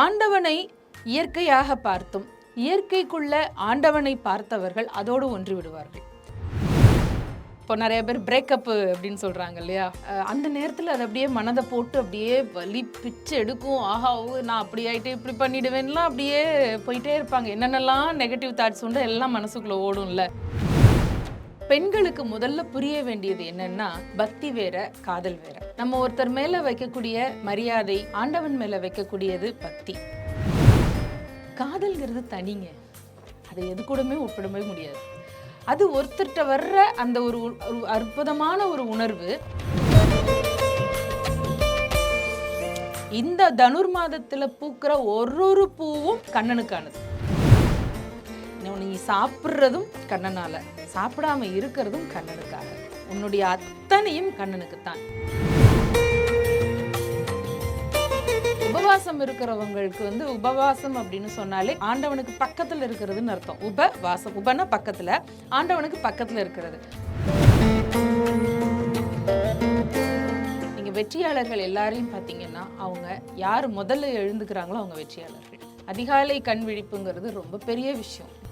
ஆண்டவனை இயற்கையாக பார்த்தும் இயற்கைக்குள்ள ஆண்டவனை பார்த்தவர்கள் அதோடு ஒன்று விடுவார்கள். இப்போ நிறைய பேர் பிரேக்கப் அப்படின்னு சொல்கிறாங்க இல்லையா? அந்த நேரத்தில் அது அப்படியே மனதை போட்டு அப்படியே வலி பிச்சு எடுக்கும். ஆஹா நான் அப்படி ஆகிட்டு இப்படி பண்ணிடுவேன்லாம் அப்படியே போயிட்டே இருப்பாங்க. என்னென்னலாம் நெகட்டிவ் தாட்ஸ் உண்டு எல்லாம் மனசுக்குள்ளே ஓடும்ல. பெண்களுக்கு முதல்ல புரிய வேண்டியது என்னன்னா பக்தி வேற காதல் வேற. நம்ம ஒருத்தர் மேல வைக்கக்கூடிய மரியாதை ஆண்டவன் மேல வைக்கக்கூடியது பக்தி. காதல்ங்கிறது தனிங்க. அதை எது கூடமே ஒப்பிடவே முடியாது. அது ஒருத்தர்கிட்ட வர்ற அந்த ஒரு ஒரு அற்புதமான ஒரு உணர்வு. இந்த தனுர் மாதத்துல பூக்கிற ஒரு ஒரு பூவும் கண்ணனுக்கானது. நீ சாப்பிட்றதும் கண்ணனால சாப்பிடாம இருக்கிறதும் கண்ணனுக்காக. உன்னுடைய அத்தனையும் கண்ணனுக்குத்தான். உபவாசம் இருக்கிறவங்களுக்கு வந்து உபவாசம் அப்படின்னு சொன்னாலே ஆண்டவனுக்கு பக்கத்துல இருக்கிறதுன்னு அர்த்தம். உபவாசம் உபனா பக்கத்துல? ஆண்டவனுக்கு பக்கத்துல இருக்கிறது. நீங்கள் வெற்றியாளர்கள் எல்லாரையும் பார்த்தீங்கன்னா அவங்க யார் முதல்ல எழுந்துக்கிறாங்களோ அவங்க வெற்றியாளர்கள். அதிகாலை கண் விழிப்புங்கிறது ரொம்ப பெரிய விஷயம்.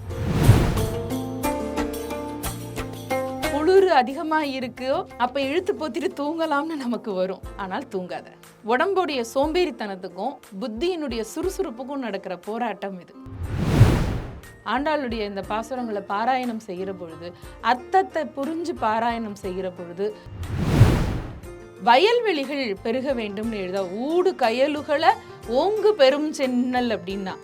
குளிர் அதிகமா இருக்கோ. அப்போ இழுத்து போத்திட்டு தூங்கலாம்னு நமக்கு வரும். ஆனால் தூங்காத. உடம்புடைய சோம்பேறித்தனத்துக்கும் புத்தியினுடைய சுறுசுறுப்புக்கும் நடக்கிற போராட்டம் இது. ஆண்டாளுடைய இந்த பாசுரங்களை பாராயணம் செய்கிற பொழுது அர்த்தத்தை புரிஞ்சு பாராயணம் செய்கிற பொழுது வயல்வெளிகள் பெருக வேண்டும்னு எழுத ஊடு கயலுகளை ஓங்கு பெரும் சென்னல் அப்படின்னா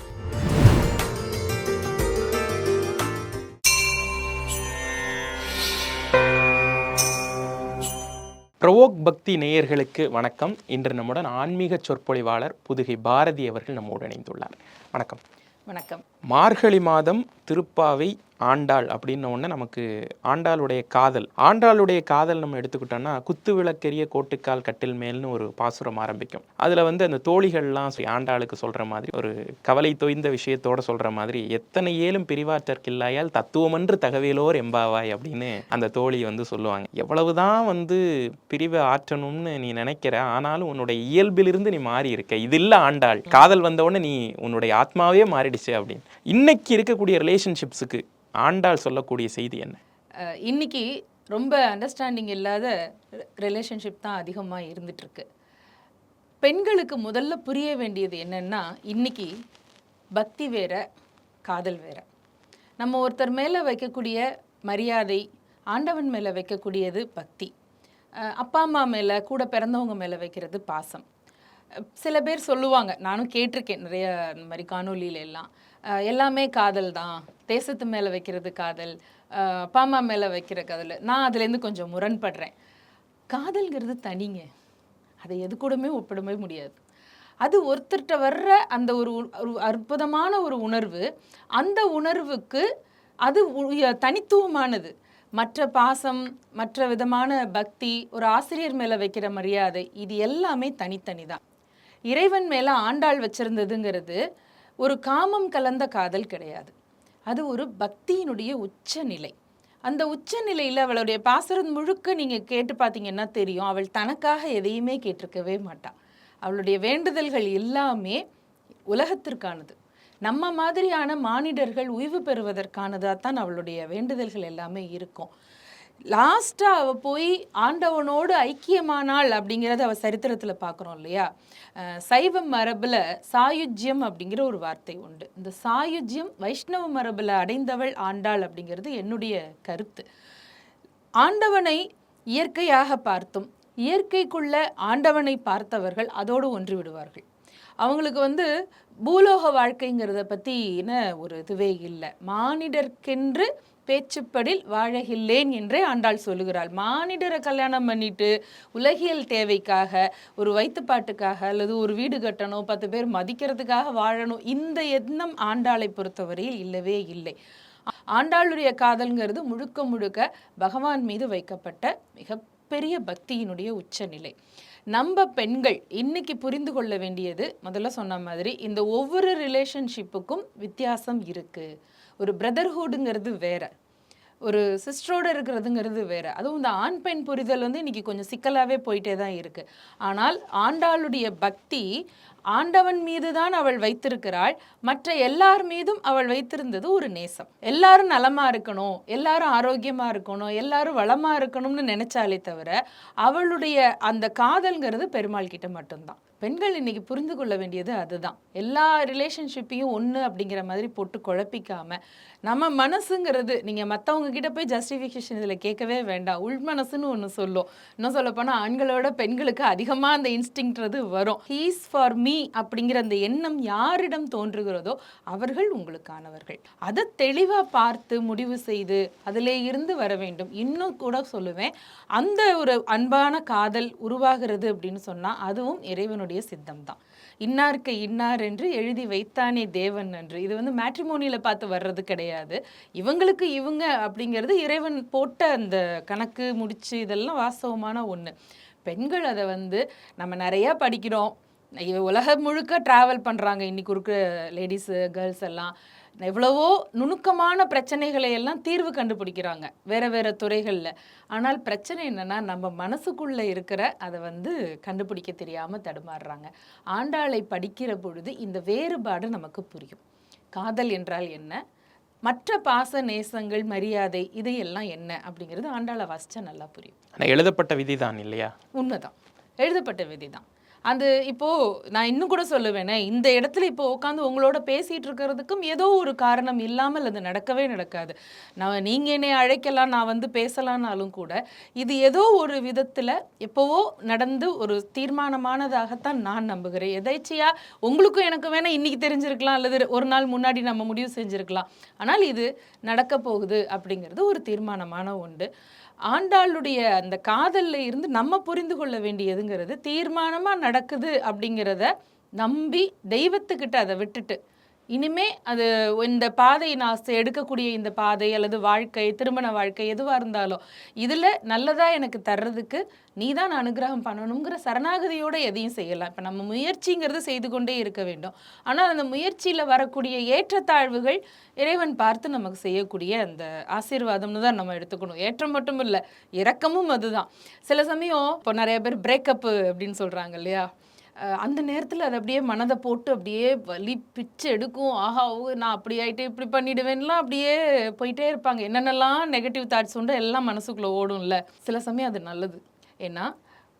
பிரவோக் பக்தி நேயர்களுக்கு வணக்கம். இன்று நம்முடன் ஆன்மீக சொற்பொழிவாளர் புதுகை பாரதி அவர்கள் நம்மோடு இணைந்துள்ளார். வணக்கம். வணக்கம். மார்கழி மாதம் திருப்பாவை ஆண்டாள் அப்படின்ன உடனே நமக்கு ஆண்டாளுடைய காதல். ஆண்டாளுடைய காதல் நம்ம எடுத்துக்கிட்டோம்னா குத்து விளக்கெரிய கோட்டுக்கால் கட்டில் மேல்னு ஒரு பாசுரம் ஆரம்பிக்கும். அதில் வந்து அந்த தோழிகள்லாம் சரி, ஆண்டாளுக்கு சொல்கிற மாதிரி ஒரு கவலை தோய்ந்த விஷயத்தோட சொல்கிற மாதிரி எத்தனை ஏலும் பிரிவாற்றற்கில்லாயால் தத்துவமன்று தகவலோர் எம்பாவாய் அப்படின்னு அந்த தோழி வந்து சொல்லுவாங்க. எவ்வளவுதான் வந்து பிரிவை ஆற்றணும்னு நீ நினைக்கிற ஆனாலும் உன்னுடைய இயல்பிலிருந்து நீ மாறி இருக்க இது இல்லை ஆண்டாள். காதல் வந்தவுடனே நீ உன்னுடைய ஆத்மாவே மாறிடுச்சு அப்படின்னு. இன்னைக்கு இருக்கக்கூடிய ரிலேஷன்ஷிப்ஸுக்கு ஆண்டாள் சொல்லக்கூடிய செய்தி என்ன? இன்னைக்கு ரொம்ப அண்டர்ஸ்டாண்டிங் இல்லாத ரிலேஷன்ஷிப் தான் அதிகமாக இருந்துட்டுருக்கு. பெண்களுக்கு முதல்ல புரிய வேண்டியது என்னென்னா இன்னைக்கு பக்தி வேற காதல் வேற. நம்ம ஒருத்தர் மேலே வைக்கக்கூடிய மரியாதை ஆண்டவன் மேலே வைக்கக்கூடியது பக்தி. அப்பா அம்மா மேலே கூட பிறந்தவங்க மேலே வைக்கிறது பாசம். சில பேர் சொல்லுவாங்க நானும் கேட்டிருக்கேன் நிறைய இந்த மாதிரி காணொலியில எல்லாம். எல்லாமே காதல் தான். தேசத்து மேலே வைக்கிறது காதல் பாமா அப்பா அம்மா மேலே வைக்கிற காதல். நான் அதுலேருந்து கொஞ்சம் முரண்படுறேன். காதல்ங்கிறது தனிங்க. அதை எது கூடமே ஒப்பிடவே முடியாது. அது ஒருத்தர்கிட்ட வர்ற அந்த ஒரு ஒரு அற்புதமான ஒரு உணர்வு அந்த உணர்வுக்கு அது தனித்துவமானது. மற்ற பாசம் மற்ற விதமான பக்தி ஒரு ஆசிரியர் மேலே வைக்கிற மரியாதை இது எல்லாமே தனித்தனி தான் இறைவன் மேலே ஆண்டாள் வச்சிருந்ததுங்கிறது ஒரு காமம் கலந்த காதல் கிடையாது. அது ஒரு பக்தியினுடைய உச்ச நிலை அந்த உச்ச நிலையில் அவளுடைய பாசுரம் முழுக்க நீங்கள் கேட்டு பார்த்தீங்கன்னா தெரியும். அவள் தனக்காக எதையுமே கேட்டிருக்கவே மாட்டாள் அவளுடைய வேண்டுதல்கள் எல்லாமே உலகத்திற்கானது. நம்ம மாதிரியான மானிடர்கள் உய்வு பெறுவதற்கானதாக தான் அவளுடைய வேண்டுதல்கள் எல்லாமே இருக்கும். லாஸ்ட்டாக அவள் போய் ஆண்டவனோடு ஐக்கியமானாள் அப்படிங்கிறத அவள் சரித்திரத்தில் பார்க்குறோம் இல்லையா? சைவம் சைவ மரபில் சாயுஜ்யம் அப்படிங்கிற ஒரு வார்த்தை உண்டு. இந்த சாயுஜ்யம் வைஷ்ணவ மரபில் அடைந்தவள் ஆண்டாள் அப்படிங்கிறது என்னுடைய கருத்து. ஆண்டவனை இயற்கையாக பார்த்தும் இயற்கைக்குள்ள ஆண்டவனை பார்த்தவர்கள் அதோடு ஒன்று விடுவார்கள். அவங்களுக்கு வந்து பூலோக வாழ்க்கைங்கிறத பற்றின ஒரு இதுவே இல்லை. மானிடர்க்கென்று பேச்சுப்படில் வாழகில்லேன் என்றே ஆண்டாள் சொல்லுகிறாள். மானிடரை கல்யாணம் பண்ணிட்டு உலகியல் தேவைக்காக ஒரு வைத்துப்பாட்டுக்காக அல்லது ஒரு வீடு கட்டணும் பத்து பேர் மதிக்கிறதுக்காக வாழணும் இந்த எண்ணம் ஆண்டாளை பொறுத்தவரையில் இல்லவே இல்லை. ஆண்டாளுடைய காதல்ங்கிறது முழுக்க முழுக்க பகவான் மீது வைக்கப்பட்ட மிகப்பெரிய பக்தியினுடைய உச்சநிலை. நம்ம பெண்கள் இன்னைக்கு புரிந்து கொள்ள வேண்டியது முதல்ல சொன்ன மாதிரி இந்த ஒவ்வொரு ரிலேஷன்ஷிப்புக்கும் வித்தியாசம் இருக்குது ஒரு பிரதர்ஹுடுங்கிறது வேற. ஒரு சிஸ்டரோட இருக்கிறதுங்கிறது வேறு. அதுவும் இந்த ஆண் பெண் புரிதல் வந்து இன்றைக்கி கொஞ்சம் சிக்கலாகவே போயிட்டே தான் இருக்குது ஆனால் ஆண்டாளுடைய பக்தி ஆண்டவன் மீதுதான் அவள் வைத்திருக்கிறாள். மற்ற எல்லார் மீதும் அவள் வைத்திருந்தது ஒரு நேசம். எல்லாரும் நலமாக இருக்கணும் எல்லாரும் ஆரோக்கியமாக இருக்கணும் எல்லாரும் வளமாக இருக்கணும்னு நினச்சாலே தவிர அவளுடைய அந்த காதல்ங்கிறது பெருமாள் கிட்ட மட்டும்தான். பெண்கள் இன்னைக்கு புரிந்து கொள்ள வேண்டியது அதுதான். எல்லா ரிலேஷன்ஷிப்பையும் ஒன்று அப்படிங்கிற மாதிரி போட்டு குழப்பிக்காம நம்ம மனசுங்கிறது நீங்கள் மற்றவங்க கிட்ட போய் ஜஸ்டிஃபிகேஷன் இதில் கேட்கவே வேண்டாம். உள் மனசுன்னு ஒன்று சொல்லும். இன்னும் சொல்லப்போனால் ஆண்களோட பெண்களுக்கு அதிகமாக அந்த இன்ஸ்டிங்கிறது வரும். ஹீஸ் ஃபார் மீ அப்படிங்கிற அந்த எண்ணம் யாரிடம் தோன்றுகிறதோ அவர்கள் உங்களுக்கானவர்கள். அதை தெளிவாக பார்த்து முடிவு செய்து அதிலே இருந்து வர வேண்டும். இன்னும் கூட சொல்லுவேன் அந்த ஒரு அன்பான காதல் உருவாகிறது அப்படின்னு சொன்னால் அதுவும் இறைவனுடைய சித்தம் தான் இன்னாருக்கு இன்னார் என்று எழுதி வைத்தானே தேவன் என்று. இது வந்து மேட்ரிமோனியில் பார்த்து வர்றது கிடையாது. இவங்களுக்கு இவங்க அப்படிங்கிறது இறைவன் போட்ட அந்த கணக்கு முடிச்சு இதெல்லாம் வாஸ்தவமான ஒன்று பெண்கள் அதை வந்து நம்ம நிறையா படிக்கிறோம். இவ உலகம் முழுக்க ட்ராவல் பண்ணுறாங்க இன்றைக்கி இருக்கிற லேடிஸு கேர்ள்ஸ் எல்லாம். எவ்வளவோ நுணுக்கமான பிரச்சனைகளை எல்லாம் தீர்வு கண்டுபிடிக்கிறாங்க வேற வேற துறைகளில். ஆனால் பிரச்சனை என்னன்னா நம்ம மனசுக்குள்ள இருக்கிற அதை வந்து கண்டுபிடிக்க தெரியாம தடுமாறுறாங்க. ஆண்டாளை படிக்கிற பொழுது இந்த வேறுபாடு நமக்கு புரியும். காதல் என்றால் என்ன? மற்ற பாச நேசங்கள் மரியாதை இதையெல்லாம் என்ன? அப்படிங்கிறது ஆண்டாளை வாசிச்சா நல்லா புரியும். ஆனால் எழுதப்பட்ட விதிதான் இல்லையா? உண்மைதான். எழுதப்பட்ட விதி தான் அது இப்போ நான் இன்னும் கூட சொல்லுவேனே இந்த இடத்துல இப்போ உட்காந்து உங்களோட பேசிட்டு இருக்கிறதுக்கும் ஏதோ ஒரு காரணம் இல்லாமல் அது நடக்கவே நடக்காது. நான் நீங்க என்னை அழைக்கலாம் நான் வந்து பேசலான்னாலும் கூட இது ஏதோ ஒரு விதத்துல எப்போவோ நடந்து ஒரு தீர்மானமானதாகத்தான் நான் நம்புகிறேன். எதேச்சையா உங்களுக்கும் எனக்கு வேணா இன்னைக்கு தெரிஞ்சிருக்கலாம் அல்லது ஒரு நாள் முன்னாடி நம்ம முடிவு செஞ்சிருக்கலாம். ஆனால் இது நடக்க போகுது அப்படிங்கிறது ஒரு தீர்மானமான ஒன்று. ஆண்டாளுடைய அந்த காதல்ல இருந்து நம்ம புரிந்து கொள்ள வேண்டியதுங்கிறது தீர்மானமா நடக்குது அப்படிங்கிறத நம்பி தெய்வத்துக்கிட்ட அதை விட்டுட்டு இனிமே அது இந்த பாதை நான் எடுக்கக்கூடிய இந்த பாதை அல்லது வாழ்க்கை திருமண வாழ்க்கை எதுவாக இருந்தாலும் இதில் நல்லதாக எனக்கு தர்றதுக்கு நீ தான் அனுகிரகம் பண்ணணுங்கிற சரணாகதியோடு எதையும் செய்யலாம். இப்போ நம்ம முயற்சிங்கிறது செய்து கொண்டே இருக்க வேண்டும். ஆனால் அந்த முயற்சியில் வரக்கூடிய ஏற்றத்தாழ்வுகள் இறைவன் பார்த்து நமக்கு செய்யக்கூடிய அந்த ஆசீர்வாதம்னு தான் நம்ம எடுத்துக்கணும். ஏற்றம் மட்டும் இல்லை இறக்கமும் அதுதான். சில சமயம் இப்போ நிறைய பேர் பிரேக்கப்பு அப்படின்னு சொல்கிறாங்க இல்லையா? அந்த நேரத்தில் அது அப்படியே மனதை போட்டு அப்படியே வலி பிச்சு எடுக்கும். ஆஹா ஓ நான் அப்படி ஆகிட்டு இப்படி பண்ணிடுவேன்லாம் அப்படியே போயிட்டே இருப்பாங்க. என்னென்னலாம் நெகட்டிவ் தாட்ஸ் உண்டு எல்லாம் மனசுக்குள்ளே ஓடும்ல. சில சமயம் அது நல்லது. ஏன்னா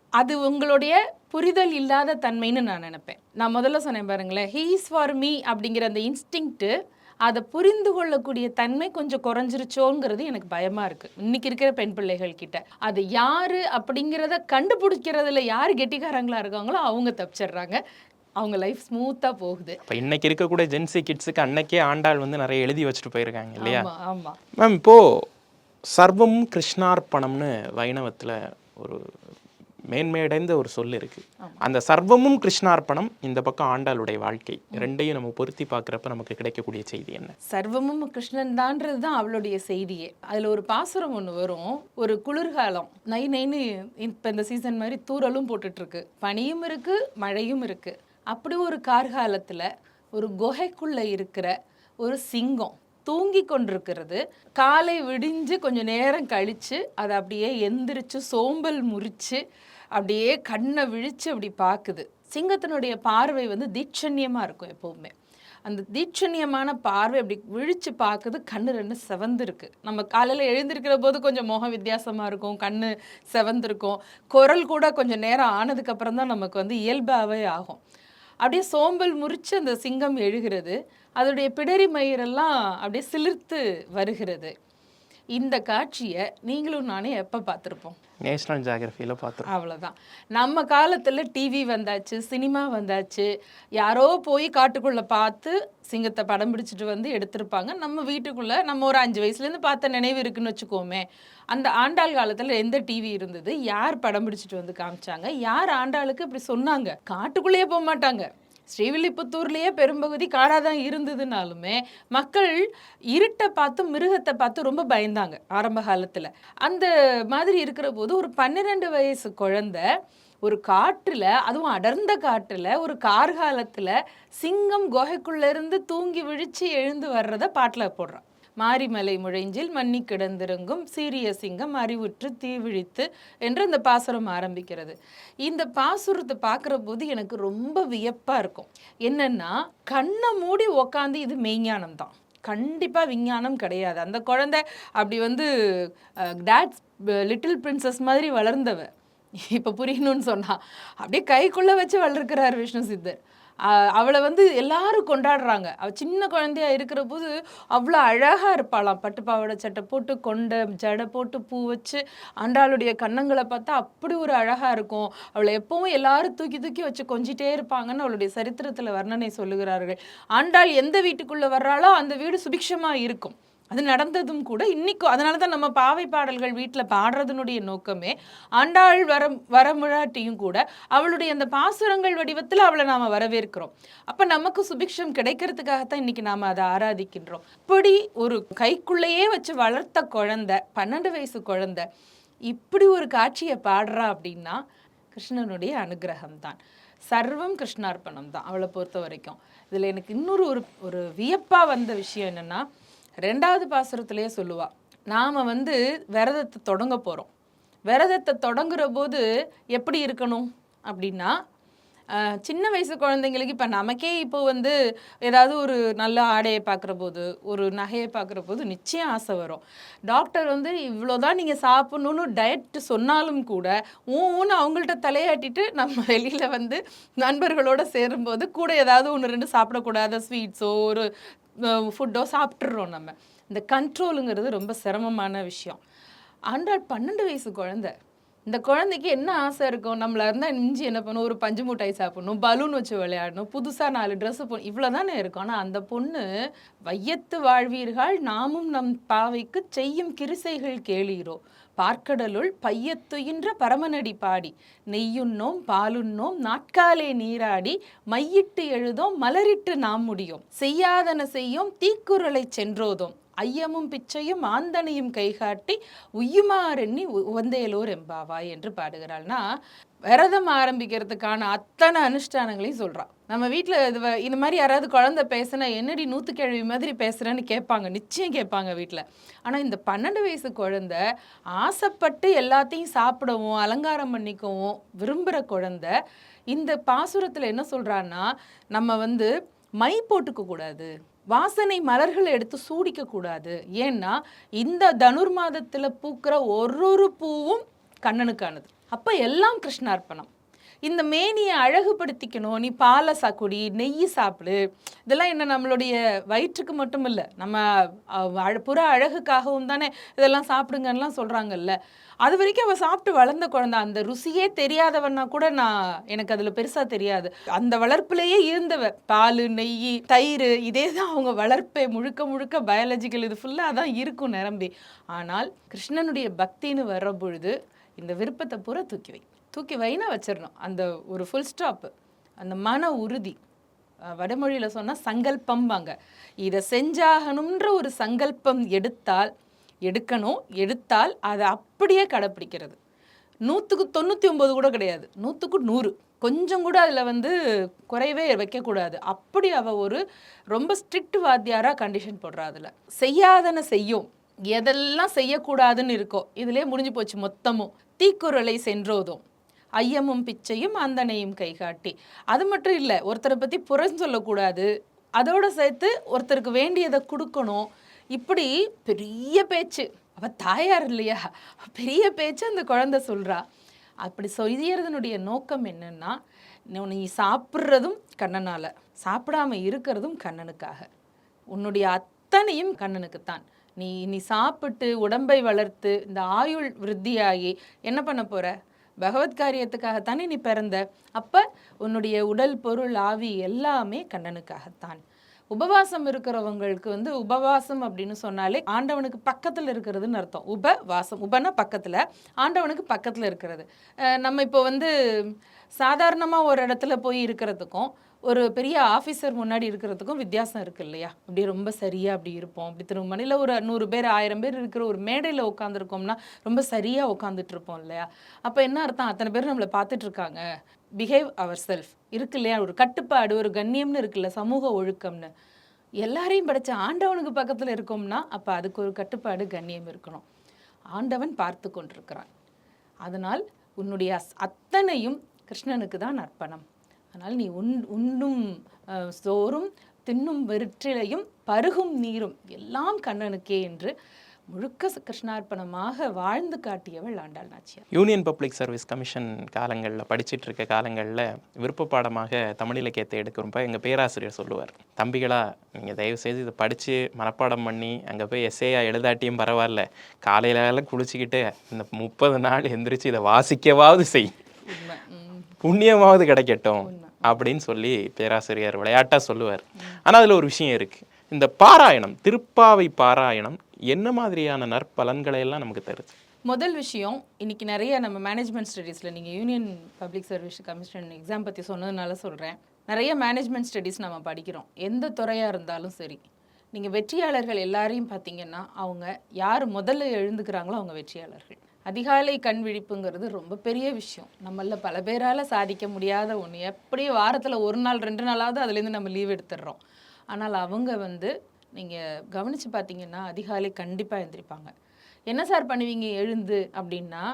அது உங்களுடைய புரிதல் இல்லாத தன்மைன்னு நான் நினைப்பேன். நான் முதல்ல சொன்னேன் பாருங்களேன் ஹீஸ் ஃபார் மீ அப்படிங்கிற அந்த இன்ஸ்டிங்க்ட்டு அதை புரிந்து கொள்ளக்கூடிய தன்மை கொஞ்சம் குறைஞ்சிருச்சோங்கிறது எனக்கு பயமா இருக்கு. இன்னைக்கு இருக்கிற பெண் பிள்ளைகள் கிட்ட அது யாரு அப்படிங்கிறத கண்டுபிடிக்கிறதுல யார் கெட்டிக்காரங்களா இருக்காங்களோ அவங்க தப்பிச்சிடுறாங்க. அவங்க லைஃப் ஸ்மூத்தா போகுது. இப்போ இன்னைக்கு இருக்கக்கூடிய ஜென்சி கிட்ஸுக்கு அன்னைக்கே ஆண்டாள் வந்து நிறைய எழுதி வச்சுட்டு போயிருக்காங்க இல்லையா? ஆமா ஆமா. மேம் இப்போ சர்வம் கிருஷ்ணார்ப்பணம்னு வைணவத்துல ஒரு மேன்மையடைந்த ஒரு சொல் இருக்கு. அந்த சர்வமும் கிருஷ்ணார்ப்பணம் இந்த பக்கம் ஆண்டாளுடைய வாழ்க்கை. ரெண்டையும் நம்ம பொருத்தி பார்க்குறப்ப நமக்கு கிடைக்கக்கூடிய செய்தி என்ன? சர்வமும் கிருஷ்ணன் தான்றது தான் அவளுடைய செய்தியே. அதுல ஒரு பாசுரம் ஒண்ணு வரும். ஒரு குளிர்காலம். நை நைன்னு இப்ப இந்த சீசன் மாதிரி தூறலும் போட்டுட்டு இருக்கு பனியும் இருக்கு மழையும் இருக்கு. அப்படி ஒரு கார்காலத்துல ஒரு குகைக்குள்ள இருக்கிற ஒரு சிங்கம் தூங்கி கொண்டிருக்கிறது. காலை விடிஞ்சு கொஞ்சம் நேரம் கழிச்சு அதை அப்படியே எந்திரிச்சு சோம்பல் முறிச்சு அப்படியே கண்ணை விழித்து அப்படி பார்க்குது. சிங்கத்தினுடைய பார்வை வந்து தீட்சண்யமாக இருக்கும் எப்போவுமே. அந்த தீட்சண்யமான பார்வை அப்படி விழிச்சு பார்க்குது கண்ணு ரெண்டு செவந்திருக்கு. நம்ம காலையில் எழுந்திருக்கிற போது கொஞ்சம் முகம் வித்தியாசமாக இருக்கும் கண்ணு செவந்திருக்கும். குரல் கூட கொஞ்சம் நேரம் ஆனதுக்கப்புறம் தான் நமக்கு வந்து இயல்பாகவே ஆகும். அப்படியே சோம்பல் முறித்து அந்த சிங்கம் எழுகிறது. அதோடைய பிடரி மயிரெல்லாம் அப்படியே சிலிர்த்து வருகிறது. இந்த காட்சியை நீங்களும் நானே எப்போ பார்த்துருப்போம்? நேஷனல் ஜியாகிரபியில் பார்த்துருக்கோம் அவ்வளோதான் நம்ம காலத்தில் டிவி வந்தாச்சு சினிமா வந்தாச்சு யாரோ போய் காட்டுக்குள்ளே பார்த்து சிங்கத்தை படம் பிடிச்சிட்டு வந்து எடுத்திருப்பாங்க. நம்ம வீட்டுக்குள்ளே நம்ம ஒரு அஞ்சு வயசுலேருந்து பார்த்த நினைவு இருக்குன்னு வச்சுக்கோமே. அந்த ஆண்டாள் காலத்தில் எந்த டிவி இருந்தது? யார் படம் பிடிச்சிட்டு வந்து காமிச்சாங்க? யார் ஆண்டாளுக்கு இப்படி சொன்னாங்க? காட்டுக்குள்ளேயே போக மாட்டாங்க. ஸ்ரீவில்லிபுத்தூர்லேயே பெரும்பகுதி காடாக தான் இருந்ததுனாலுமே மக்கள் இருட்டை பார்த்து மிருகத்தை பார்த்து ரொம்ப பயந்தாங்க ஆரம்ப காலத்தில். அந்த மாதிரி இருக்கிற போது ஒரு பன்னிரெண்டு வயசு குழந்தை ஒரு காற்றில் அதுவும் அடர்ந்த காற்றில் ஒரு கார்காலத்தில் சிங்கம் குகைக்குள்ளேருந்து தூங்கி விழித்து எழுந்து வர்றதை பாட்டில் போடுறான் மாரிமலை முழைஞ்சில் மன்னி கிடந்திருங்கும் சீரிய சிங்கம் அறிவுற்று தீவிழித்து என்று இந்த பாசுரம் ஆரம்பிக்கிறது. இந்த பாசுரத்தை பார்க்குற போது எனக்கு ரொம்ப வியப்பாக இருக்கும். என்னென்னா கண்ணை மூடி உக்காந்து இது மெய்ஞானம் தான் கண்டிப்பாக விஞ்ஞானம் கிடையாது. அந்த குழந்தை அப்படி வந்து டேட்ஸ் லிட்டில் பிரின்சஸ் மாதிரி வளர்ந்தவ. இப்போ புரியணும்னு சொன்னால் அப்படியே கைக்குள்ளே வச்சு வளர்க்கிறார் விஷ்ணு சித்தர். அவளை வந்து எல்லாரும் கொண்டாடுறாங்க. அவள் சின்ன குழந்தையா இருக்கிற போது அவ்வளோ அழகாக இருப்பாளாம். பட்டு பாவாடை சட்டை போட்டு கொண்ட ஜடை போட்டு பூ வச்சு ஆண்டாளுடைய கன்னங்களை பார்த்தா அப்படி ஒரு அழகாக இருக்கும். அவளை எப்பவும் எல்லாரும் தூக்கி தூக்கி வச்சு கொஞ்சிட்டே இருப்பாங்கன்னு அவளுடைய சரித்திரத்தில் வர்ணனை சொல்லுகிறார்கள். ஆண்டாள் எந்த வீட்டுக்குள்ளே வர்றாளோ அந்த வீடு சுபிக்ஷமாக இருக்கும். அது நடந்ததும் கூட இன்னைக்கும் அதனால தான் நம்ம பாவை பாடல்கள் வீட்டில் பாடுறதுனுடைய நோக்கமே ஆண்டாள் வர வரமுழாட்டியும் கூட அவளுடைய அந்த பாசுரங்கள் வடிவத்தில் அவளை நாம் வரவேற்கிறோம். அப்போ நமக்கு சுபிக்ஷம் கிடைக்கிறதுக்காகத்தான் இன்னைக்கு நாம் அதை ஆராதிக்கின்றோம். இப்படி ஒரு கைக்குள்ளேயே வச்சு வளர்த்த குழந்தை பன்னெண்டு வயசு குழந்தை இப்படி ஒரு காட்சியை பாடுறா அப்படின்னா கிருஷ்ணனுடைய அனுகிரகம் தான் சர்வம் கிருஷ்ணார்ப்பணம் தான் அவளை பொறுத்த வரைக்கும். இதில் எனக்கு இன்னொரு ஒரு ஒரு வியப்பாக வந்த விஷயம் என்னென்னா ரெண்டாவது பாசுரத்திலேயே சொல்லுவா நாம் வந்து விரதத்தை தொடங்க போகிறோம் விரதத்தை தொடங்குற போது எப்படி இருக்கணும்? அப்படின்னா சின்ன வயசு குழந்தைங்களுக்கு இப்போ நமக்கே இப்போ வந்து ஏதாவது ஒரு நல்ல ஆடையை பார்க்குற போது ஒரு நகையை பார்க்குற போது நிச்சயம் ஆசை வரும். டாக்டர் வந்து இவ்வளோதான் நீங்கள் சாப்பிட்ணுன்னு டயட் சொன்னாலும் கூட ஊன்னு அவங்கள்ட்ட தலையாட்டிட்டு நம்ம வெளியில் வந்து நண்பர்களோட சேரும்போது கூட ஏதாவது ஒன்று ரெண்டு சாப்பிடக்கூடாத ஸ்வீட்ஸோ ஒரு ஃபுட்டோ சாப்பிட்றோம் நம்ம. இந்த கண்ட்ரோலுங்கிறது ரொம்ப சிரமமான விஷயம். ஆண்டாள் பன்னெண்டு வயசு குழந்தை. இந்த குழந்தைக்கு என்ன ஆசை இருக்கும் நம்மள இருந்தால் மிஞ்சி என்ன பண்ணும்? ஒரு பஞ்சு மிட்டாய் சாப்பிடணும் பலூன் வச்சு விளையாடணும் புதுசாக நாலு ட்ரெஸ்ஸு போ இவ்வளோ தானே இருக்கும். ஆனால் அந்த பொண்ணு வையத்து வாழ்வீர்கள் நாமும் நம் பாவைக்கு செய்யும் கிருசைகள் கேளீரோ? பார்க்கடலுள் பையத்துயின்ற பரமனடி பாடி. நெய்யுண்ணோம் பாலுண்ணோம் நாட்காலே நீராடி மையிட்டு எழுதோம் மலரிட்டு நாம் முடியும். செய்யாதன செய்யும் தீக்குறளை சென்றோதோம். ஐயமும் பிச்சையும் ஆந்தனையும் கைகாட்டி உய்யுமாறெண்ணி உ- உவந்தேலோர் எம்பாவாய் என்று பாடுகிறாள்னா விரதம் ஆரம்பிக்கிறதுக்கான அத்தனை அனுஷ்டானங்களையும் சொல்கிறான் நம்ம வீட்டில் இது வ- இந்த மாதிரி யாராவது குழந்தை பேசுனா என்னடி நூற்றுக்கிழவி மாதிரி பேசுகிறேன்னு கேட்பாங்க நிச்சயம் கேட்பாங்க வீட்டில் ஆனால் இந்த பன்னெண்டு வயசு குழந்தை ஆசைப்பட்டு எல்லாத்தையும் சாப்பிடவும் அலங்காரம் பண்ணிக்கவும் விரும்புகிற குழந்தை இந்த பாசுரத்தில் என்ன சொல்கிறான்னா நம்ம வந்து மை போட்டுக்க கூடாது வாசனை மலர்களை எடுத்து சூடிக்க கூடாது. ஏன்னா இந்த தனுர் மாதத்தில் பூக்கிற ஒரு ஒரு பூவும் கண்ணனுக்கானது. அப்போ எல்லாம் கிருஷ்ணார்ப்பணம். இந்த மேனியை அழகுபடுத்திக்கணும் நீ பாலை சாக்குடி நெய் சாப்பிடு. இதெல்லாம் என்ன நம்மளுடைய வயிற்றுக்கு மட்டும் இல்லை நம்ம புற அழகுக்காகவும் தானே இதெல்லாம் சாப்பிடுங்கன்னெலாம் சொல்கிறாங்கல்ல அது வரைக்கும் அவள் சாப்பிட்டு வளர்ந்த குழந்தை. அந்த ருசியே தெரியாதவன்னா கூட நான் எனக்கு அதில் பெருசாக தெரியாது. அந்த வளர்ப்புலேயே இருந்தவ பால் நெய் தயிர் இதே தான் அவங்க வளர்ப்பே. முழுக்க முழுக்க பயாலஜிக்கல் இது ஃபுல்லாக தான் இருக்கும் நிரம்பி. ஆனால் கிருஷ்ணனுடைய பக்தின்னு வர்ற பொழுது இந்த விருப்பத்தை பூரா தூக்கி வை. தூக்கி வைனா வச்சிடணும் அந்த ஒரு ஃபுல் ஸ்டாப்பு அந்த மன உறுதி. வடமொழியில் சொன்னால் சங்கல்பம்பாங்க. இதை செஞ்சாகணுன்ற ஒரு சங்கல்பம் எடுத்தால் எடுக்கணும் எடுத்தால் அதை அப்படியே கடைப்பிடிக்கிறது. நூற்றுக்கு தொண்ணூற்றி ஒம்பது கூட கிடையாது. நூற்றுக்கு நூறு. கொஞ்சம் கூட அதில் வந்து குறைவே வைக்கக்கூடாது. அப்படி அவள் ஒரு ரொம்ப ஸ்ட்ரிக்ட் வாத்தியாராக கண்டிஷன் போடுறா அதில். செய்யாதன செய்யும். எதெல்லாம் செய்யக்கூடாதுன்னு இருக்கோ இதிலே முடிஞ்சு போச்சு மொத்தமும். தீக்குறளை சென்றோதும். ஐயமும் பிச்சையும் அந்தனையும் கைகாட்டி. அது மட்டும் இல்லை ஒருத்தரை பற்றி புறம் சொல்லக்கூடாது. அதோட சேர்த்து ஒருத்தருக்கு வேண்டியதை கொடுக்கணும். இப்படி பெரிய பேச்சு. அவ தாயார் இல்லையா? பெரிய பேச்சு அந்த குழந்தை சொல்கிறா அப்படி செய்யறதுனுடைய நோக்கம் என்னென்னா நீ- சாப்பிட்றதும் கண்ணனால். சாப்பிடாம இருக்கிறதும் கண்ணனுக்காக. உன்னுடைய அத்தனையும் கண்ணனுக்குத்தான். நீ நீ சாப்பிட்டு உடம்பை வளர்த்து இந்த ஆயுள் விருத்தியாகி என்ன பண்ண போற? பகவத் காரியத்துக்காகத்தானே நீ பிறந்த. அப்ப உன்னுடைய உடல் பொருள் ஆவி எல்லாமே கண்ணனுக்காகத்தான். உபவாசம் இருக்கிறவங்களுக்கு வந்து உபவாசம் அப்படின்னு சொன்னாலே ஆண்டவனுக்கு பக்கத்தில் இருக்கிறதுன்னு அர்த்தம். உபவாசம் உபனா பக்கத்தில் ஆண்டவனுக்கு பக்கத்தில் இருக்கிறது. நம்ம இப்போ வந்து சாதாரணமாக ஒரு இடத்துல போய் இருக்கிறதுக்கும் ஒரு பெரிய ஆஃபீஸர் முன்னாடி இருக்கிறதுக்கும் வித்தியாசம் இருக்கு இல்லையா? அப்படி ரொம்ப சரியாக அப்படி இருப்போம். அப்படி திரும்ப ஒரு நூறு பேர் ஆயிரம் பேர் இருக்கிற ஒரு மேடையில் உட்காந்துருக்கோம்னா ரொம்ப சரியாக உட்காந்துட்டு இருப்போம் இல்லையா? அப்போ என்ன அர்த்தம்? அத்தனை பேர் நம்மளை பார்த்துட்டு இருக்காங்க. பிஹேவ் அவர் செல்ஃப் இருக்கு இல்லையா? ஒரு கட்டுப்பாடு ஒரு கண்ணியம்னு இருக்குல்ல சமூக ஒழுக்கம்னு. எல்லாரையும் படைச்ச ஆண்டவனுக்கு பக்கத்தில் இருக்கோம்னா அப்போ அதுக்கு ஒரு கட்டுப்பாடு கண்ணியம் இருக்கணும். ஆண்டவன் பார்த்து கொண்டிருக்கிறான். அதனால் உன்னுடைய அத்தனையும் கிருஷ்ணனுக்கு தான் அர்ப்பணம். அதனால் நீ உண் உண்ணும் சோறும் தின்னும் வெற்றிலையும் பருகும் நீரும் எல்லாம் கண்ணனுக்கே என்று முழுக்க கிருஷ்ணார்ப்பணமாக வாழ்ந்து காட்டியவள் Andal Nachiyar. Union public service commission காலங்களில் படிச்சிட்டு இருக்க காலங்களில் விருப்ப பாடமாக தமிழ் இலக்கியத்தை எடுக்கிறப்ப எங்கள் பேராசிரியர் சொல்லுவார் தம்பிகளா நீங்கள் தயவு செய்து இதை படித்து மனப்பாடம் பண்ணி அங்கே போய் எஸ்ஏயா எழுதாட்டியும் பரவாயில்ல காலையில குளிச்சுக்கிட்டு இந்த முப்பது நாள் எந்திரிச்சு இதை வாசிக்கவாவது செய். புண்ணியமாவது கிடைக்கட்டும் அப்படின்னு சொல்லி பேராசிரியர் விளையாட்டா சொல்லுவார். ஆனா அதுல ஒரு விஷயம் இருக்கு. இந்த பாராயணம் திருப்பாவை பாராயணம் என்ன மாதிரியான நற்பலன்களை எல்லாம் நமக்கு தருது? முதல் விஷயம் இன்னைக்கு நிறைய நம்ம மேனேஜ்மெண்ட் ஸ்டடீஸில் நீங்கள் union public service commission exam பற்றி சொன்னதுனால சொல்கிறேன் நிறைய மேனேஜ்மெண்ட் ஸ்டடீஸ் நம்ம படிக்கிறோம். எந்த துறையாக இருந்தாலும் சரி. நீங்கள் வெற்றியாளர்கள் எல்லாரையும் பார்த்தீங்கன்னா அவங்க யார் முதல்ல எழுந்துக்கிறாங்களோ அவங்க வெற்றியாளர்கள். அதிகாலை கண் விழிப்புங்கிறது ரொம்ப பெரிய விஷயம். நம்மள பல பேரால் சாதிக்க முடியாத ஒன்று எப்படியும் வாரத்தில் ஒரு நாள் ரெண்டு நாளாவது அதுலேருந்து நம்ம லீவ் எடுத்துடுறோம். ஆனால் அவங்க வந்து நீங்கள் கவனித்து பார்த்தீங்கன்னா அதிகாலை கண்டிப்பாக எழுந்திருப்பாங்க என்ன சார் பண்ணுவீங்க? எழுந்து அப்படின்னா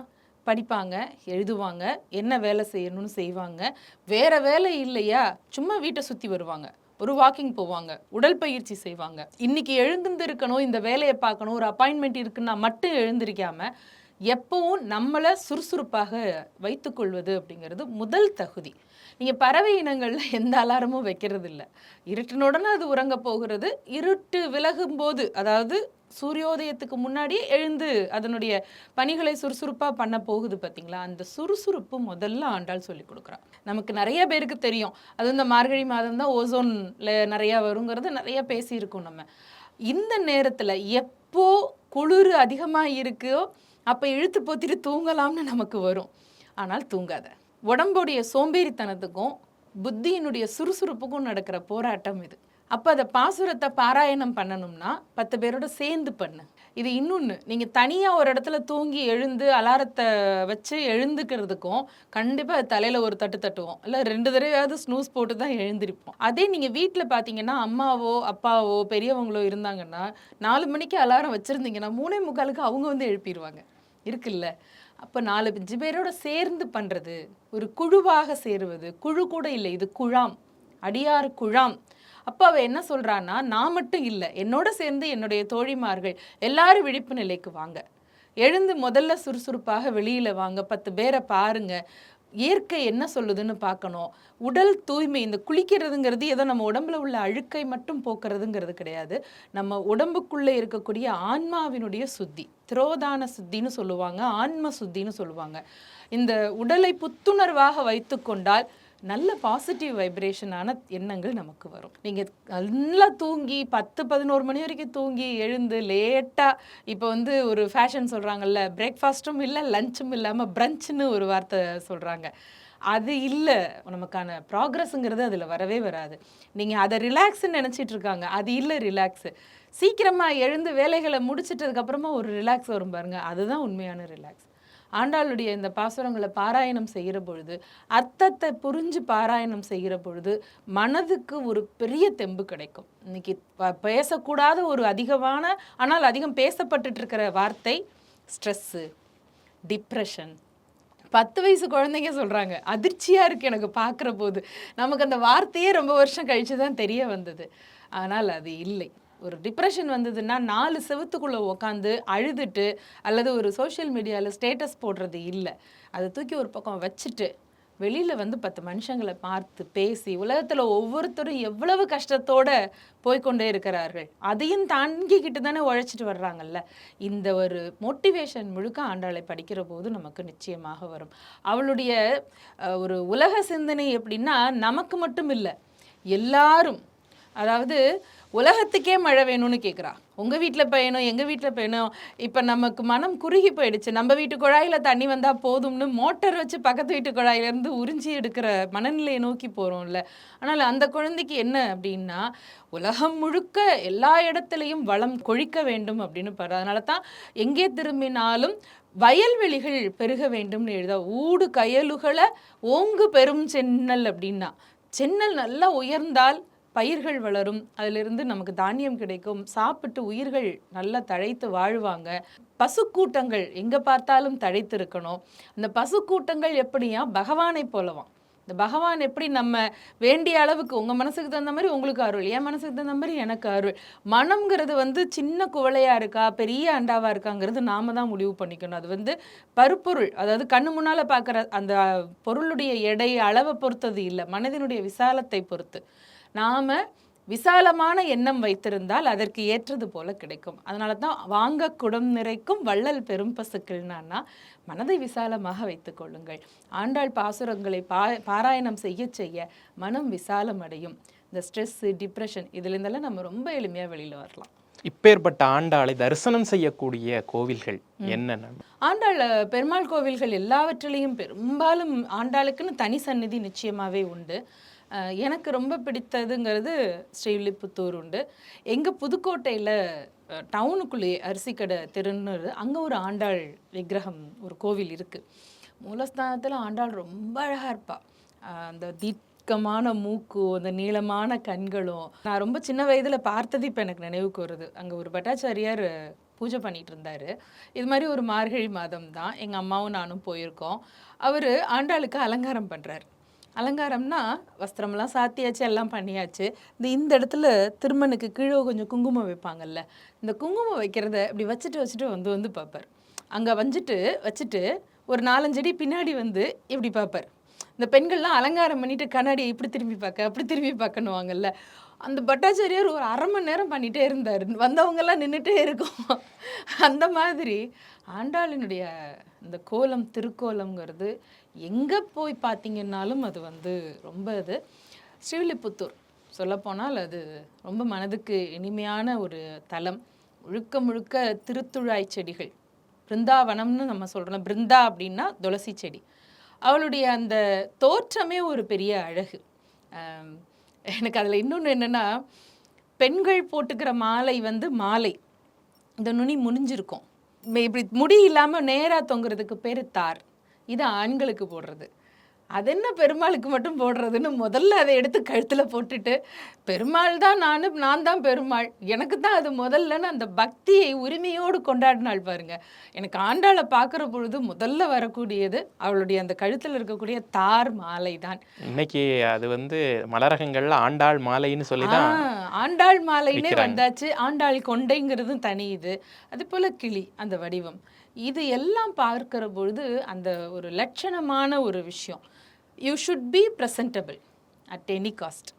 படிப்பாங்க எழுதுவாங்க. என்ன வேலை செய்யணும்னு செய்வாங்க. வேறு வேலை இல்லையா? சும்மா வீட்டை சுற்றி வருவாங்க. ஒரு வாக்கிங் போவாங்க. உடற்பயிற்சி செய்வாங்க. இன்னைக்கு எழுந்திருந்து இருக்கணும் இந்த வேலையை பார்க்கணும் ஒரு அப்பாயின்மெண்ட் இருக்குன்னா மட்டும் எழுந்திருக்காம எப்பவும் நம்மளை சுறுசுறுப்பாக வைத்துக்கொள்வது அப்படிங்கிறது முதல் தகுதி. நீங்கள் பறவை இனங்களில் எந்த அலாரமும் வைக்கிறது இல்லை இருட்டினுடனே அது உறங்க போகிறது. இருட்டு விலகும் போது அதாவது சூரியோதயத்துக்கு முன்னாடியே எழுந்து அதனுடைய பணிகளை சுறுசுறுப்பாக பண்ண போகுது பார்த்தீங்களா அந்த சுறுசுறுப்பு முதல்ல ஆண்டாள் சொல்லி கொடுக்குறான் நமக்கு நிறைய பேருக்கு தெரியும். அது இந்த மார்கழி மாதம் தான் ஓசோனில் நிறையா வருங்கிறது நிறையா பேசியிருக்கோம் நம்ம. இந்த நேரத்தில் எப்போ குளிர் அதிகமாக இருக்கோ அப்போ இழுத்து போத்திட்டு தூங்கலாம்னு நமக்கு வரும். ஆனால் தூங்காத. உடம்புடைய சோம்பேறித்தனத்துக்கும் புத்தியினுடைய சுறுசுறுப்புக்கும் நடக்கிற போராட்டம் இது. அப்போ அதை பாசுரத்தை பாராயணம் பண்ணணும்னா பத்து பேரோட சேர்ந்து பண்ணு. இது இன்னொன்று நீங்கள் தனியாக ஒரு இடத்துல தூங்கி எழுந்து அலாரத்தை வச்சு எழுந்துக்கிறதுக்கும் கண்டிப்பாக தலையில் ஒரு தட்டு தட்டுவோம். இல்லை ரெண்டு தடவையாவது ஸ்னூஸ் போட்டு தான் எழுந்திருப்போம். அதே நீங்கள் வீட்டில் பார்த்தீங்கன்னா அம்மாவோ அப்பாவோ பெரியவங்களோ இருந்தாங்கன்னா நாலு மணிக்கு அலாரம் வச்சுருந்தீங்கன்னா மூணே முக்காலுக்கு அவங்க வந்து எழுப்பிடுவாங்க இருக்குல்ல? அப்போ நாலு அஞ்சு பேரோட சேர்ந்து பண்ணுறது ஒரு குழுவாக சேருவது குழு கூட இல்லை இது குழாம் அடியார் குழாம். அப்போ அவள் என்ன சொல்கிறான்னா நான் மட்டும் இல்லை என்னோட சேர்ந்து என்னுடைய தோழிமார்கள் எல்லாரும் விழிப்பு நிலைக்கு வாங்க. எழுந்து முதல்ல சுறுசுறுப்பாக வெளியில் வாங்க பத்து பேரை பாருங்க. இயற்கை என்ன சொல்லுதுன்னு பார்க்கணும். உடல் தூய்மை இந்த குளிக்கிறதுங்கிறது ஏதோ நம்ம உடம்புல உள்ள அழுக்கை மட்டும் போக்குறதுங்கிறது கிடையாது. நம்ம உடம்புக்குள்ளே இருக்கக்கூடிய ஆன்மாவினுடைய சுத்தி. திரோதான சுத்தின்னு சொல்லுவாங்க ஆன்ம சுத்தின்னு சொல்லுவாங்க. இந்த உடலை புத்துணர்வாக வைத்து கொண்டால் நல்ல பாசிட்டிவ் வைப்ரேஷனான எண்ணங்கள் நமக்கு வரும். நீங்கள் நல்லா தூங்கி பத்து பதினோரு மணி வரைக்கும் தூங்கி எழுந்து லேட்டாக இப்போ வந்து ஒரு ஃபேஷன் சொல்கிறாங்கல்ல பிரேக்ஃபாஸ்ட்டும் இல்லை லஞ்சும் இல்லாமல் பிரஞ்சுன்னு ஒரு வார்த்தை சொல்கிறாங்க அது இல்லை நமக்கான ப்ராக்ரஸ்ங்கிறது அதில் வரவே வராது. நீங்கள் அதை ரிலாக்ஸ்ன்னு நினச்சிட்டு இருக்காங்க அது இல்லை ரிலாக்ஸு சீக்கிரமாக எழுந்து வேலைகளை முடிச்சிட்டதுக்கப்புறமா ஒரு ரிலாக்ஸ் வரும் பாருங்க. அதுதான் உண்மையான ரிலாக்ஸ் ஆண்டாளுடைய இந்த பாசுரங்களை பாராயணம் செய்கிற பொழுது அர்த்தத்தை புரிஞ்சு பாராயணம் செய்கிற பொழுது மனதுக்கு ஒரு பெரிய தெம்பு கிடைக்கும். இன்னைக்கு ப- பேசக்கூடாத ஒரு அதிகமான ஆனால் அதிகம் பேசப்பட்டுட்டு இருக்கிற வார்த்தை ஸ்ட்ரெஸ்ஸு டிப்ரெஷன் பத்து வயசு குழந்தைங்க சொல்கிறாங்க அதிர்ச்சியாக இருக்குது எனக்கு பார்க்குற போது. நமக்கு அந்த வார்த்தையே ரொம்ப வருஷம் கழிச்சு தான் தெரிய வந்தது. ஆனால் அது இல்லை. ஒரு டிப்ரெஷன் வந்ததுன்னா நாலு செவுத்துக்குள்ளே உக்காந்து அழுதுட்டு அல்லது ஒரு சோஷியல் மீடியாவில் ஸ்டேட்டஸ் போடுறது இல்லை. அதை தூக்கி ஒரு பக்கம் வச்சுட்டு வெளியில் வந்து பத்து மனுஷங்களை பார்த்து பேசி உலகத்தில் ஒவ்வொருத்தரும் எவ்வளவு கஷ்டத்தோடு போய்க்கொண்டே இருக்கிறார்கள் அதையும் தாங்கிக்கிட்டு தானே உழைச்சிட்டு வர்றாங்கல்ல? இந்த ஒரு மோட்டிவேஷன் முழுக்க ஆண்டாளை படிக்கிற போது நமக்கு நிச்சயமாக வரும். அவளுடைய ஒரு உலக சிந்தனை எப்படின்னா நமக்கு மட்டும் இல்லை எல்லாரும் அதாவது உலகத்துக்கே மழை வேணும்னு கேட்குறா உங்கள் வீட்டில் பெய்யணும் எங்கள் வீட்டில் பெய்யணும். இப்போ நமக்கு மனம் குறுகி போயிடுச்சு. நம்ம வீட்டு குழாயில் தண்ணி வந்தால் போதும்னு மோட்டர் வச்சு பக்கத்து வீட்டு குழாயிலேருந்து உறிஞ்சி எடுக்கிற மனநிலையை நோக்கி போகிறோம்ல ஆனால் அந்த குழந்தைக்கு என்ன அப்படின்னா உலகம் முழுக்க எல்லா இடத்துலையும் வளம் கொழிக்க வேண்டும் அப்படின்னு பாரு. அதனால தான் எங்கே திரும்பினாலும் வயல்வெளிகள் பெருக வேண்டும்னு எழுத. ஊடு கயலுகளை ஓங்கு பெரும் சென்னல் அப்படின்னா. சென்னல் நல்லா உயர்ந்தால் பயிர்கள் வளரும் அதிலிருந்து நமக்கு தானியம் கிடைக்கும். சாப்பிட்டு உயிர்கள் நல்லா தழைத்து வாழ்வாங்க. பசுக்கூட்டங்கள் எங்கே பார்த்தாலும் தழைத்து இருக்கணும் அந்த பசுக்கூட்டங்கள் எப்படியா பகவானை போலவாம் இந்த பகவான் எப்படி நம்ம வேண்டிய அளவுக்கு உங்கள் மனசுக்கு தகுந்த மாதிரி உங்களுக்கு அருள் என் மனசுக்கு தகுந்த மாதிரி எனக்கு அருள். மனம்ங்கிறது வந்து சின்ன குவளையாக இருக்கா பெரிய அண்டாவாக இருக்காங்கிறது நாம தான் முடிவு பண்ணிக்கணும். அது வந்து பருப்பொருள். அதாவது கண்ணு முன்னால் பார்க்குற அந்த பொருளுடைய எடை அளவை பொறுத்தது இல்லை. மனதினுடைய விசாலத்தை பொறுத்து. நாம விசாலமான எண்ணம் வைத்திருந்தால் அதற்கு ஏற்றது போல கிடைக்கும். அதனால தான் வாங்க குடம் நிறைக்கும் வள்ளல் பெரும் பசுக்கள்னா மனதை விசாலமாக வைத்துக் கொள்ளுங்கள். ஆண்டாள் பாசுரங்களை பா பாராயணம் செய்ய செய்ய மனம் விசாலம் அடையும் இந்த ஸ்ட்ரெஸ்ஸு டிப்ரெஷன் இதுலேருந்தெல்லாம் நம்ம ரொம்ப எளிமையாக வெளியில் வரலாம். இப்பேற்பட்ட ஆண்டாளை தரிசனம் செய்யக்கூடிய கோவில்கள் என்னென்ன? ஆண்டாள் பெருமாள் கோவில்கள் எல்லாவற்றிலையும் பெரும்பாலும் ஆண்டாளுக்குன்னு தனி சந்நிதி நிச்சயமாகவே உண்டு. எனக்கு ரொம்ப பிடித்ததுங்கிறது ஸ்ரீவில்லிபுத்தூர் உண்டு. எங்கள் புதுக்கோட்டையில் டவுனுக்குள்ளேயே அரிசிக்கடை தெருன்னு அங்கே ஒரு ஆண்டாள் விக்கிரகம் ஒரு கோவில் இருக்குது மூலஸ்தானத்தில் ஆண்டாள் ரொம்ப அழகாக இருப்பாள் அந்த தீர்க்கமான மூக்கும் அந்த நீளமான கண்களும். நான் ரொம்ப சின்ன வயதில் பார்த்தது இப்போ எனக்கு நினைவுக்கு வருது. அங்கே ஒரு பட்டாச்சாரியார் பூஜை பண்ணிகிட்டு இருந்தார். இது மாதிரி ஒரு மார்கழி மாதம் தான் எங்கள் அம்மாவும் நானும் போயிருக்கோம். அவர் ஆண்டாளுக்கு அலங்காரம் பண்ணுறாரு அலங்காரம்னா வஸ்திரம்லாம் சாத்தியாச்சு எல்லாம் பண்ணியாச்சு. இந்த இந்த இடத்துல திருமணுக்கு கீழே கொஞ்சம் குங்குமம் வைப்பாங்கல்ல இந்த குங்குமம் வைக்கிறத இப்படி வச்சுட்டு வச்சுட்டு வந்து வந்து பார்ப்பார். அங்கே வஞ்சிட்டு வச்சுட்டு ஒரு நாலஞ்சடி பின்னாடி வந்து இப்படி பார்ப்பார். இந்த பெண்கள்லாம் அலங்காரம் பண்ணிட்டு கண்ணாடி இப்படி திரும்பி பார்க்க அப்படி திரும்பி பார்க்கணுவாங்கல்ல அந்த பட்டாச்சாரியார் ஒரு அரை மணி நேரம் பண்ணிட்டே இருந்தார். வந்தவங்கெல்லாம் நின்றுட்டே இருக்கும். அந்த மாதிரி ஆண்டாளினுடைய இந்த கோலம் திருக்கோலம்ங்கிறது எங்கே போய் பார்த்தீங்கன்னாலும் அது வந்து ரொம்ப இது. ஸ்ரீவில்லிபுத்தூர் சொல்லப்போனால் அது ரொம்ப மனதுக்கு இனிமையான ஒரு தலம். முழுக்க முழுக்க திருத்துழாய் செடிகள். பிருந்தாவனம்னு நம்ம சொல்கிறோம் பிருந்தா அப்படின்னா துளசி செடி. அவளுடைய அந்த தோற்றமே ஒரு பெரிய அழகு. எனக்கு அதில் இன்னொன்று என்னென்னா பெண்கள் போட்டுக்கிற மாலை வந்து மாலை. இந்த நுனி முடிஞ்சிருக்கும் இப்படி முடி இல்லாமல் நேராக தொங்குறதுக்கு பேர் தார். இது ஆண்களுக்கு போடுறது. அது என்ன பெருமாளுக்கு மட்டும் போடுறதுன்னு முதல்ல அதை எடுத்து கழுத்தில் போட்டுட்டு பெருமாள் தான் நான் நான் தான் பெருமாள். எனக்கு தான் அது முதல்லன்னு அந்த பக்தியை உரிமையோடு கொண்டாடினாள் பாருங்க. எனக்கு ஆண்டாளை பார்க்குற பொழுது முதல்ல வரக்கூடியது அவளுடைய அந்த கழுத்தில் இருக்கக்கூடிய தார் மாலை தான். இன்னைக்கு அது வந்து மலரகங்கள்ல ஆண்டாள் மாலைன்னு சொல்லி தான் ஆண்டாள் மாலைன்னே. வந்தாச்சு. ஆண்டாள் கொண்டைங்கிறதும் தனி இது. அது போல கிளி அந்த வடிவம். இது எல்லாம் பார்க்கிற பொழுது அந்த ஒரு லட்சணமான ஒரு விஷயம். You should be presentable at any cost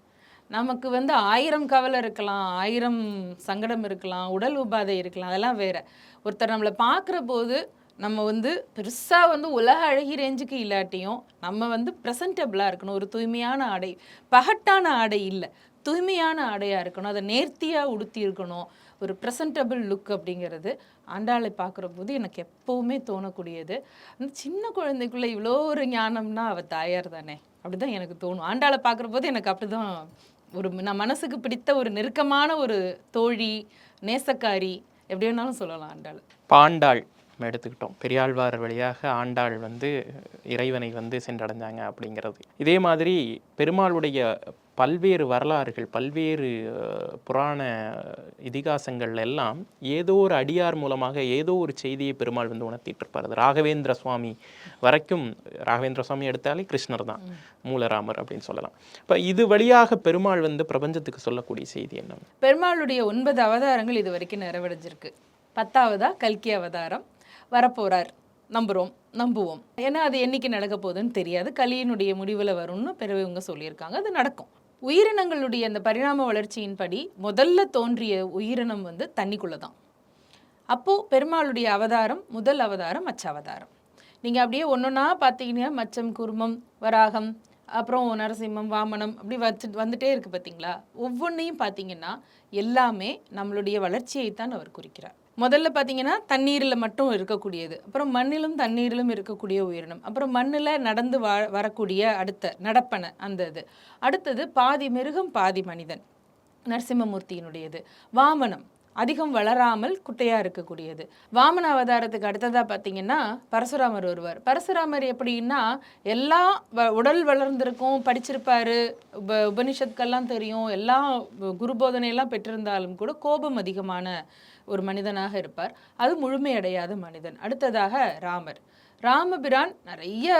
நமக்கு வந்து ஆயிரம் கவலை இருக்கலாம் ஆயிரம் சங்கடம் இருக்கலாம் உடல் உபாதை இருக்கலாம் அதெல்லாம் வேறு. ஒருத்தர் நம்மளை பார்க்குற போது நம்ம வந்து பெருசாக வந்து உலக அழகி ரேஞ்சுக்கு இல்லாட்டியும் நம்ம வந்து ப்ரெசன்டபிளாக இருக்கணும். ஒரு தூய்மையான ஆடை பகட்டான ஆடை இல்லை. தூய்மையான ஆடையாக இருக்கணும் அதை நேர்த்தியாக உடுத்தி இருக்கணும் ஒரு ப்ரெசன்டபிள் லுக் அப்படிங்கிறது ஆண்டாளை பார்க்குற போது எனக்கு எப்போவுமே தோணக்கூடியது. அந்த சின்ன குழந்தைக்குள்ளே இவ்வளோ ஒரு ஞானம்னா அவள் தாயார் தானே. அப்படிதான் எனக்கு தோணும். ஆண்டாளை பார்க்குற போது எனக்கு அப்படிதான் ஒரு நான் மனசுக்கு பிடித்த ஒரு நெருக்கமான ஒரு தோழி நேசக்காரி எப்படி வேணாலும் சொல்லலாம் ஆண்டாள். பாண்டாள் நம்ம எடுத்துக்கிட்டோம். பெரியாழ்வார் வழியாக ஆண்டாள் வந்து இறைவனை வந்து சென்றடைஞ்சாங்க அப்படிங்கிறது. இதே மாதிரி பெருமாளுடைய பல்வேறு வரலாறுகள் பல்வேறு புராண இதிகாசங்கள்ல எல்லாம் ஏதோ ஒரு அடியார் மூலமாக ஏதோ ஒரு செய்தியை பெருமாள் வந்து உணர்த்திட்டு இருப்பார் அது ராகவேந்திர சுவாமி வரைக்கும் ராகவேந்திர சுவாமி எடுத்தாலே கிருஷ்ணர் தான் மூலராமர் அப்படின்னு சொல்லலாம். இப்போ இது வழியாக பெருமாள் வந்து பிரபஞ்சத்துக்கு சொல்லக்கூடிய செய்தி என்ன? பெருமாளுடைய ஒன்பது அவதாரங்கள் இது வரைக்கும் நிறைவடைஞ்சிருக்கு. பத்தாவதா? கல்கி அவதாரம். வரப்போறார். நம்புறோம் நம்புவோம். ஏன்னா அது என்னைக்கு நடக்க போகுதுன்னு தெரியாது. கலியினுடைய முடிவில் வரும்னு பெரியவங்க சொல்லியிருக்காங்க. அது நடக்கும். உயிரினங்களுடைய அந்த பரிணாம வளர்ச்சியின்படி முதல்ல தோன்றிய உயிரினம் வந்து தண்ணிக்குள்ளே தான். அப்போது பெருமாளுடைய அவதாரம் முதல் அவதாரம் மச்ச அவதாரம். நீங்கள் அப்படியே ஒன்னொன்னா பார்த்தீங்கன்னா மச்சம் குருமம் வராகம் அப்புறம் நரசிம்மம் வாமனம் அப்படி வச்சு வந்துட்டே இருக்குது பார்த்தீங்களா ஒவ்வொன்றையும் பார்த்தீங்கன்னா எல்லாமே நம்மளுடைய வளர்ச்சியைத்தான் அவர் குறிக்கிறார். முதல்ல பார்த்தீங்கன்னா தண்ணீரில் மட்டும் இருக்கக்கூடியது. அப்புறம் மண்ணிலும் தண்ணீரிலும் இருக்கக்கூடிய உயிரினம். அப்புறம் மண்ணில் நடந்து வா வரக்கூடிய அடுத்த நடப்பனை அந்த இது. அடுத்தது பாதி மிருகம் பாதி மனிதன். நரசிம்மமூர்த்தியினுடையது. வாமனம். அதிகம் வளராமல் குட்டையாக இருக்கக்கூடியது. வாமன அவதாரத்துக்கு அடுத்ததாக பார்த்தீங்கன்னா பரசுராமர் வருவார் பரசுராமர் எப்படின்னா எல்லா வ- உடல் வளர்ந்திருக்கும் படிச்சிருப்பார். உப உபனிஷத்துக்கெல்லாம் தெரியும். எல்லா குரு போதனையெல்லாம் பெற்றிருந்தாலும் கூட கோபம் அதிகமான ஒரு மனிதனாக இருப்பார். அது முழுமையடையாத மனிதன். அடுத்ததாக ராமர். ராமபிரான் நிறைய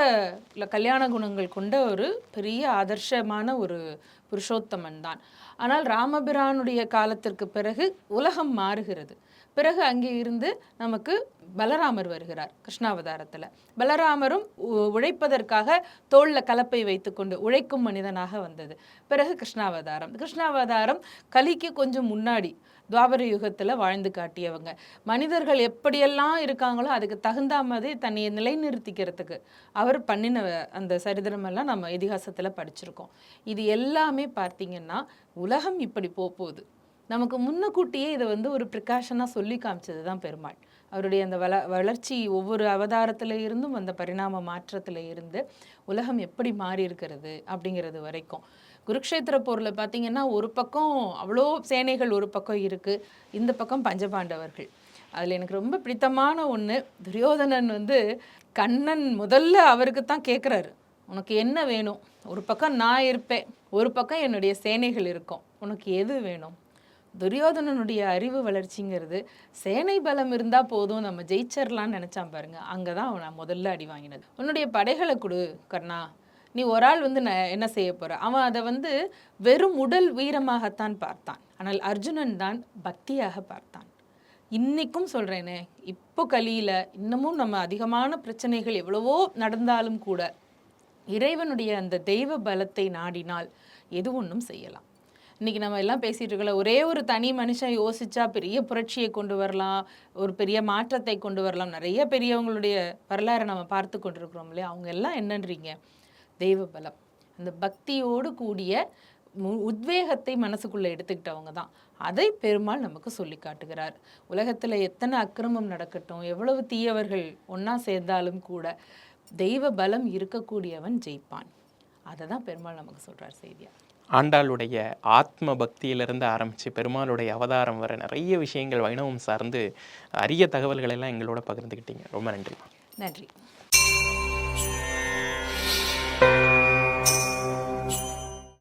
கல்யாண குணங்கள் கொண்ட ஒரு பெரிய ஆதர்ஷமான ஒரு புருஷோத்தமன் தான். ஆனால் ராமபிரானுடைய காலத்திற்கு பிறகு உலகம் மாறுகிறது. பிறகு அங்கே இருந்து நமக்கு பலராமர் வருகிறார் கிருஷ்ணாவதாரத்தில். பலராமரும் உ- உழைப்பதற்காக தோளில் கலப்பை வைத்துக்கொண்டு உழைக்கும் மனிதனாக வந்தது. பிறகு கிருஷ்ணாவதாரம். கிருஷ்ணாவதாரம் கலிக்கு கொஞ்சம் முன்னாடி துவாபர யுகத்தில் வாழ்ந்து காட்டியவங்க. மனிதர்கள் எப்படியெல்லாம் இருக்காங்களோ அதுக்கு தகுந்த மாதிரி தன்னை நிலைநிறுத்திக்கிறதுக்கு அவர் பண்ணின அந்த சரித்திரமெல்லாம் நம்ம இதிகாசத்தில் படிச்சிருக்கோம். இது எல்லாமே பார்த்தீங்கன்னா உலகம் இப்படி போகுது நமக்கு முன்னக்கூட்டியே இதை வந்து ஒரு ப்ரிகாஷனாக சொல்லி காமிச்சது தான் பெருமாள். அவருடைய அந்த வள வளர்ச்சி ஒவ்வொரு அவதாரத்தில் இருந்தும் அந்த பரிணாம மாற்றத்தில் இருந்து உலகம் எப்படி மாறி இருக்கிறது அப்படிங்கிறது வரைக்கும். குருக்ஷேத்திர போரில் பார்த்தீங்கன்னா ஒரு பக்கம் அவ்வளோ சேனைகள் ஒரு பக்கம் இருக்குது இந்த பக்கம் பஞ்சபாண்டவர்கள். அதில் எனக்கு ரொம்ப பிடித்தமான ஒன்று துரியோதனன் வந்து கண்ணன் முதல்ல அவருக்கு தான் கேட்குறாரு உனக்கு என்ன வேணும்? ஒரு பக்கம் நான் இருப்பேன் ஒரு பக்கம் என்னுடைய சேனைகள் இருக்கும். உனக்கு எது வேணும்? துரியோதனனுடைய அறிவு வளர்ச்சிங்கிறது சேனை பலம் இருந்தால் போதும் நம்ம ஜெயிச்சிடலான்னு நினச்சான் பாருங்க. அங்கே தான் அவன் முதல்ல அடி வாங்கினது. உன்னுடைய படைகளை கொடு கர்ணா. நீ ஒரு ஆள் வந்து என்ன செய்ய போற? அவன் அதை வந்து வெறும் உடல் வீரமாகத்தான் பார்த்தான். ஆனால் அர்ஜுனன் தான் பக்தியாக பார்த்தான். இன்னைக்கும் சொல்றேனே இப்போ கலியில இன்னமும் நம்ம அதிகமான பிரச்சனைகள் எவ்வளவோ நடந்தாலும் கூட இறைவனுடைய அந்த தெய்வ பலத்தை நாடினால் எது ஒன்றும் செய்யலாம். இன்னைக்கு நம்ம எல்லாம் பேசிகிட்டு இருக்கல ஒரே ஒரு தனி மனுஷன் யோசித்தா பெரிய புரட்சியை கொண்டு வரலாம் ஒரு பெரிய மாற்றத்தை கொண்டு வரலாம். நிறைய பெரியவங்களுடைய வரலாறை நம்ம பார்த்து கொண்டிருக்கிறோம் இல்லையா? அவங்க எல்லாம் என்னன்றீங்க? தெய்வ பலம் அந்த பக்தியோடு கூடிய உத்வேகத்தை மனசுக்குள்ள எடுத்துக்கிட்டவங்க தான். அதை பெருமாள் நமக்கு சொல்லி காட்டுகிறார். உலகத்துல எத்தனை அக்கிரமம் நடக்கட்டும் எவ்வளவு தீயவர்கள் ஒண்ணா சேர்ந்தாலும் கூட தெய்வ பலம் இருக்கக்கூடியவன் ஜெயிப்பான். அதை தான் பெருமாள் நமக்கு சொல்றார் செய்தியா. ஆண்டாளுடைய ஆத்ம பக்தியிலிருந்து ஆரம்பித்து பெருமாளுடைய அவதாரம் வர நிறைய விஷயங்கள் வைணவம் சார்ந்து அரிய தகவல்கள் எல்லாம் எங்களோட பகிர்ந்துக்கிட்டீங்க ரொம்ப நன்றி நன்றி.